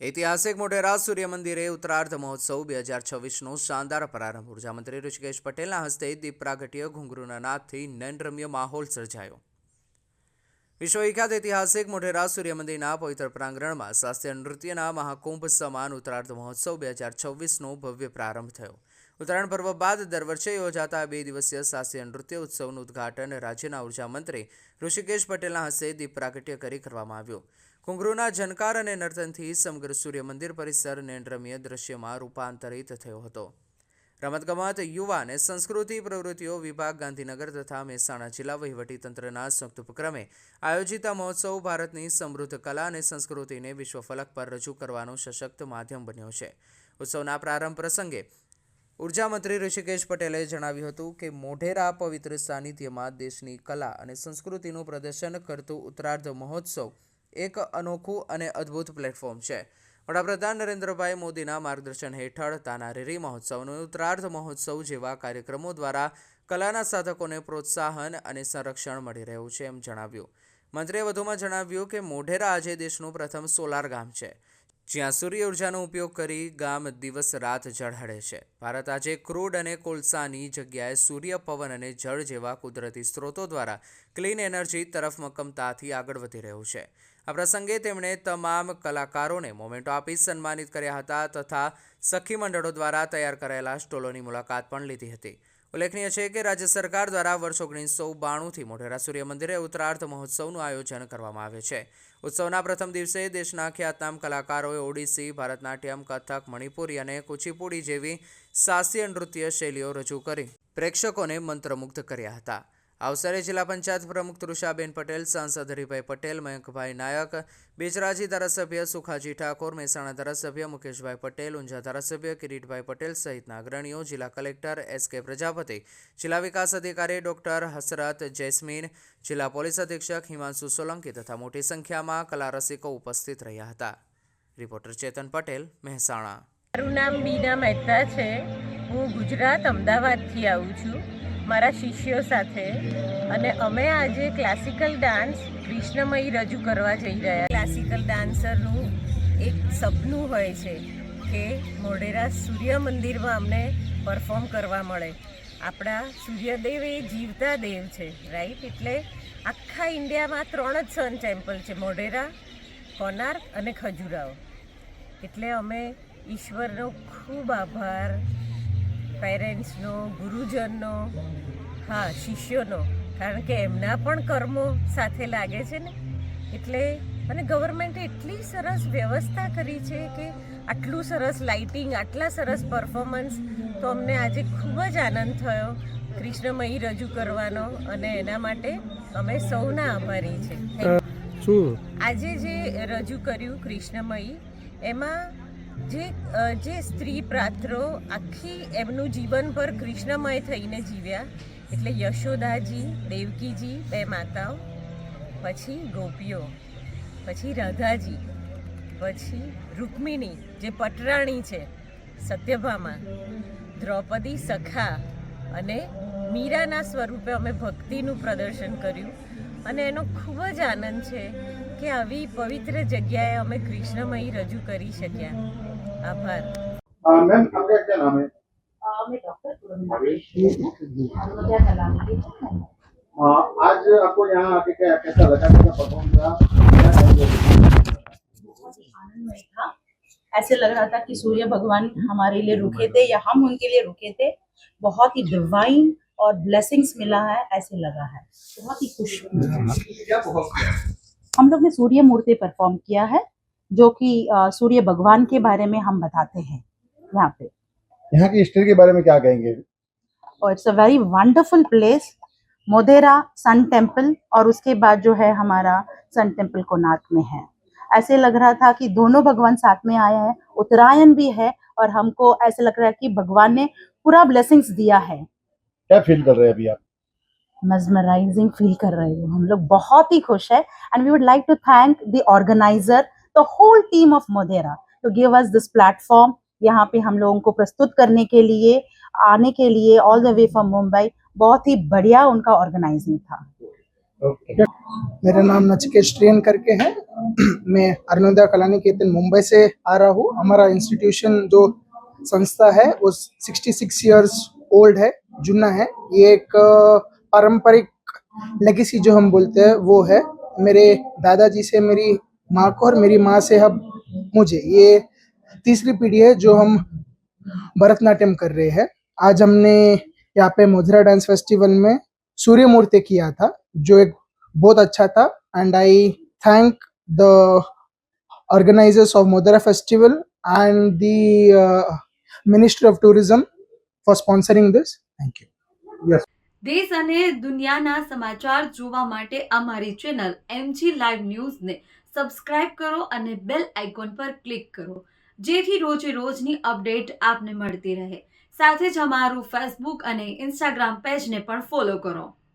ઐતિહાસિક મોટેરા સૂર્ય મંદિરે ઉત્તરાર્ધ મહોત્સવ બે હજાર છવ્વીસનો શાનદાર પ્રારંભ. ઉર્જામંત્રી ઋષિકેશ પટેલના હસ્તે દીપ પ્રાગટ્ય ઘુંઘરૂના નાદથી નયનરમ્ય માહોલ સર્જાયો. વિશ્વવિખ્યાત ઐતિહાસિક મોઢેરા સૂર્ય મંદિરના પવિત્ર પ્રાંગણમાં શાસ્ત્રીય નૃત્યના મહાકુંભ સમાન ઉત્તરાર્ધ મહોત્સવ બે હજાર છવ્વીસનો ભવ્ય પ્રારંભ થયો. ઉત્તરાયણ પર્વ બાદ દર વર્ષે યોજાતા બે દિવસીય શાસ્ત્રીય નૃત્ય ઉત્સવનું ઉદ્ઘાટન રાજ્યના ઊર્જા મંત્રી ઋષિકેશ પટેલના હસ્તે દીપ પ્રાગટ્ય કરી કરવામાં આવ્યું. ઘુંઘરૂના જનકાર અને નર્તનથી સમગ્ર સૂર્ય મંદિર પરિસર નેન્દ્રમીય દ્રશ્યમાં રૂપાંતરિત થયો હતો. રમતગમત, યુવા અને સંસ્કૃતિ પ્રવૃત્તિઓ વિભાગ, ગાંધીનગર તથા મહેસાણા જિલ્લા વહીવટીતંત્રના સંયુક્ત ઉપક્રમે આયોજિત આ મહોત્સવ ભારતની સમૃદ્ધ કલા અને સંસ્કૃતિને વિશ્વ ફલક પર રજૂ કરવાનો સશક્ત માધ્યમ બન્યો છે. ઉત્સવના પ્રારંભ પ્રસંગે ઊર્જા મંત્રી ઋષિકેશ પટેલે જણાવ્યું હતું કે મોઢેરા પવિત્ર સાનિધ્યમાં દેશની કલા અને સંસ્કૃતિનું પ્રદર્શન કરતું ઉત્તરાર્ધ મહોત્સવ એક અનોખું અને અદ્ભુત પ્લેટફોર્મ છે. વડાપ્રધાન નરેન્દ્રભાઈ મોદીના માર્ગદર્શન હેઠળ તાનારીરી મહોત્સવ અને ઉત્તરાર્ધ મહોત્સવ જેવા કાર્યક્રમો દ્વારા કલાના સાધકોને પ્રોત્સાહન અને સંરક્ષણ મળી રહ્યું છે એમ જણાવ્યું. મંત્રીએ વધુમાં જણાવ્યું કે મોઢેરા આજે દેશનું પ્રથમ સોલાર ગામ છે. જ્યાં સૂર્ય ઉર્જાનો ઉપયોગ કરી ગામ દિવસ રાત ઝળહળે છે. ભારત આજે ક્રૂડ અને કોલસાની જગ્યાએ સૂર્ય પવન અને જળ જેવા કુદરતી સ્ત્રોતો દ્વારા ક્લીન એનર્જી તરફ મક્કમતાથી આગળ વધી રહ્યું છે. આ પ્રસંગે તેમણે તમામ કલાકારોને મોમેન્ટો આપી સન્માનિત કર્યા હતા તથા સખી મંડળો દ્વારા તૈયાર કરાયેલા સ્ટોલોની મુલાકાત પણ લીધી હતી. ઉલ્લેખનીય છે કે રાજ્ય સરકાર દ્વારા વર્ષ ઓગણીસો બાણુંથી મોઢેરા સૂર્ય મંદિરે ઉત્તરાર્ધ મહોત્સવનું આયોજન કરવામાં આવે છે. ઉત્સવના પ્રથમ દિવસે દેશના ખ્યાતનામ કલાકારોએ ઓડિસી, ભરતનાટ્યમ, કથક, મણિપુરી અને કુચીપુડી જેવી શાસ્ત્રીય નૃત્ય શૈલીઓ રજૂ કરી. પ્રેક્ષકોને મંત્રમુગ્ધ કર્યા હતા. આ અવસરે જિલ્લા પંચાયત પ્રમુખ તૃષાબેન પટેલ, સાંસદ હરિભાઈ પટેલ, મયંકભાઈ નાયક, બેચરાજી ધારાસભ્ય સુખાજી ઠાકોર, મહેસાણા ધારાસભ્ય મુકેશભાઈ પટેલ, ઊંઝા ધારાસભ્ય કિરીટભાઈ પટેલ સહિતના અગ્રણીઓ, જિલ્લા કલેક્ટર એસ કે પ્રજાપતિ, જિલ્લા વિકાસ અધિકારી ડોક્ટર હસરત જૈસ્મીન, જિલ્લા પોલીસ અધિક્ષક હિમાંશુ સોલંકી તથા મોટી સંખ્યામાં કલા રસિકો ઉપસ્થિત રહ્યા હતા. રિપોર્ટર ચેતન પટેલ, મહેસાણા. મારું નામ બીના મહેતા છે. હું ગુજરાત અમદાવાદથી આવું છું. મારા શિષ્યો સાથે અને અમે આજે ક્લાસિકલ ડાન્સ કૃષ્ણમય રજૂ કરવા જઈ રહ્યા ક્લાસિકલ ડાન્સરનું એક સપનું હોય છે કે મોઢેરા સૂર્ય મંદિરમાં અમને પરફોર્મ કરવા મળે. આપણા સૂર્યદેવ એ જીવતા દેવ છે રાઈટ એટલે આખા ઇન્ડિયામાં ત્રણ જ સન ટેમ્પલ છે, મોઢેરા, કોનાર્ક અને ખજુરાહો. એટલે અમે ઈશ્વરનો ખૂબ આભાર પેરેન્ટ્સનો ગુરુજનનો હા શિષ્યોનો. કારણ કે એમના પણ કર્મો સાથે લાગે છે ને. એટલે અને ગવર્મેન્ટે એટલી સરસ વ્યવસ્થા કરી છે કે આટલું સરસ લાઇટિંગ આટલા સરસ પરફોર્મન્સ તો અમને આજે ખૂબ જ આનંદ થયો કૃષ્ણમયી રજૂ કરવાનો અને એના માટે અમે સૌના આભારી છે. આજે જે રજૂ કર્યું કૃષ્ણમયી એમાં જે જે સ્ત્રી પાત્રો આખી એમનું જીવનભર કૃષ્ણમય થઈને જીવ્યા, એટલે યશોદાજી, દેવકીજી, બે માતાઓ, પછી ગોપીઓ, પછી રાધાજી, પછી રૂકમિણી, જે પટરાણી છે સત્યભામા, દ્રૌપદી સખા અને મીરાના સ્વરૂપે અમે ભક્તિનું પ્રદર્શન કર્યું. અને એનો ખૂબ જ આનંદ છે કે આવી પવિત્ર જગ્યાએ અમે કૃષ્ણમયી રજૂ કરી શક્યા. आभार। मैम आपका क्या नाम है? आज आपको यहाँ आके क्या कैसा लगा? कैसा परफॉर्म था। ऐसे लग रहा था कि सूर्य भगवान हमारे लिए रुके थे या हम उनके लिए रुके थे। बहुत ही डिवाइन और ब्लेसिंग्स मिला है ऐसे लगा है। बहुत ही खुश हम लोग ने सूर्य मूर्ति परफॉर्म किया है। जो कि सूर्य भगवान के बारे में हम बताते हैं यहाँ पे। यहाँ की हिस्ट्री के बारे में क्या कहेंगे? और it's a very wonderful place Modhera sun temple और उसके बाद जो है हमारा सन टेंपल कोणार्क में है। ऐसे लग रहा था कि दोनों भगवान साथ में आए हैं उत्तरायण भी है और हमको ऐसे लग रहा है कि भगवान ने पूरा ब्लेसिंग्स दिया है। क्या फील कर रहे हैं अभी आप? Mesmerizing फील कर रहे हो। हम लोग बहुत ही खुश है and we would like to thank the organizer the whole team of Modhera to give us this platform यहाँ पे हम लोगों को प्रस्तुत करने के लिए, आने के लिए all the way from Mumbai बहुत ही बढ़िया उनका ऑर्गेनाइजिंग था। मेरा नाम नचिकेत स्ट्रेन करके है। मैं अरुणोदय कला निकेतन मुंबई से आ रहा हूँ। हमारा इंस्टीट्यूशन जो संस्था है, वो 66 इयर्स ओल्ड है जुना है। ये एक पारंपरिक लेगेसी जो हम बोलते हैं, वो है। मेरे दादाजी से मेरी माँ को और मेरी माँ से हम मुझे ये तीसरी पीढ़ी है जो हम भरतनाट्यम कर रहे हैं आज हमने यहाँ पे मोधरा डांस फेस्टिवल में सूर्य मूर्ति किया था जो एक बहुत अच्छा था एंड आई थैंक द organizers of Modera and the uh, Ministry of Tourism for sponsoring this. Thank you. દેશ અને દુનિયાના સમાચાર જોવા માટે અમારી ચેનલ એમજી લાઈવ ન્યૂઝને સબસ્ક્રાઇબ કરો અને બેલ આઇકોન પર ક્લિક કરો, જેથી રોજે રોજની અપડેટ આપને મળતી રહે. સાથે જ અમારું ફેસબુક અને ઇન્સ્ટાગ્રામ પેજને પણ ફોલો કરો.